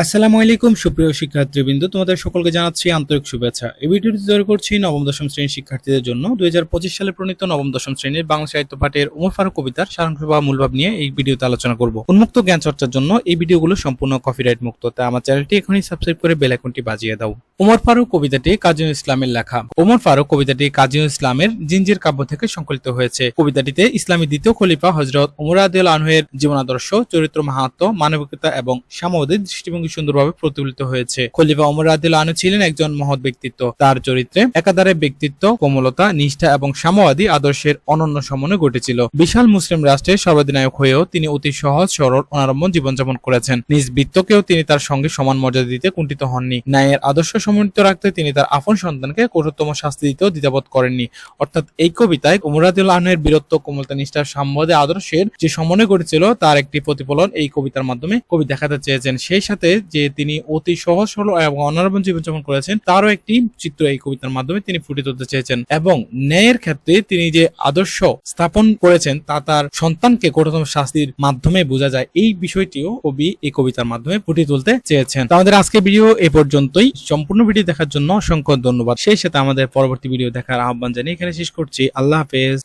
আসসালামু আলাইকুম, সুপ্রিয় শিক্ষার্থীবৃন্দ। তোমাদের সকলকে জানাচ্ছি আন্তরিক শুভেচ্ছা। এই ভিডিওটি তৈরি করছি নবম দশম শ্রেণির শিক্ষার্থীদের জন্য। দুই হাজার পঁচিশ সালে প্রণীত নবম দশম শ্রেণির বাংলা সাহিত্য পাঠের উমর ফারুক কবিতার সারাংশ বা মূলভাব নিয়ে এই ভিডিওতে আলোচনা করব। উন্মুক্ত জ্ঞান চর্চার জন্য এই ভিডিওগুলো সম্পূর্ণ কপিরাইট মুক্ত, তাই আমার চ্যানেলটি এখনই সাবস্ক্রাইব করে বেল আইকনটি বাজিয়ে দাও। উমর ফারুক কবিতাটি কাজী ইসলামের লেখা। উমর ফারুক কবিতাটি কাজী ইসলামের জিঞ্জির কাব্য থেকে সংকলিত হয়েছে। কবিতাটিতে ইসলামী দ্বিতীয় খলিফা হজরত উমর আদিল আনহের জীবনাদর্শ, চরিত্র মাহাত্ম মানবিকতা এবং সাম্যবাদী দৃষ্টিভঙ্গি সুন্দরভাবে প্রতিফলিত হয়েছে। খলিফা উমর আদিল আনহু ছিলেন একজন মহৎ ব্যক্তিত্ব। তার চরিত্রে একাধারে ব্যক্তিত্ব, কোমলতা, নিষ্ঠা এবং সাম্যবাদী আদর্শের অনন্য সমন্বয় ঘটেছিল। বিশাল মুসলিম রাষ্ট্রের সর্বাধিনায়ক হয়েও তিনি অতি সহজ, সরল অনারম্ভ জীবনযাপন করেছেন। নিজ বৃত্তকেও তিনি তার সঙ্গে সমান মর্যাদা দিতে কুণ্ঠিত হননি। ন্যায়ের আদর্শ সমন্বিত রাখতে তিনি তার আপন সন্তানকে কঠোরতম শাস্তি দিতেও দ্বিধাবোধ করেননি। অর্থাৎ এই কবিতায় উমরাদুল আহনের বীরত্ব, কোমলতা নিষ্ঠার সাম্যবাদী আদর্শের যে সমন্বয় ঘটেছিল, তার একটি প্রতিফলন এই কবিতার মাধ্যমে কবি দেখাতে চেয়েছেন। সেই সাথে যে তিনি অতি সহজ, সরল এবং অনারম্ভ জীবনযাপন করেছেন, তারও একটি চিত্র এই কবিতার মাধ্যমে তিনি ফুটে তুলতে চেয়েছেন। এবং ন্যায়ের ক্ষেত্রে তিনি যে আদর্শ স্থাপন করেছেন, তা তার সন্তানকে কঠোরতম শাস্তির মাধ্যমে বোঝা যায়। এই বিষয়টিও কবি এই কবিতার মাধ্যমে ফুটিয়ে তুলতে চেয়েছেন। আমাদের আজকে ভিডিও এ পর্যন্তই। সম্পূর্ণ ভিডিও দেখার জন্য অসংখ্য ধন্যবাদ। সেই সাথে আমাদের পরবর্তী ভিডিও দেখার আহ্বান জানিয়ে এখানে শেষ করছি। আল্লাহ হাফেজ।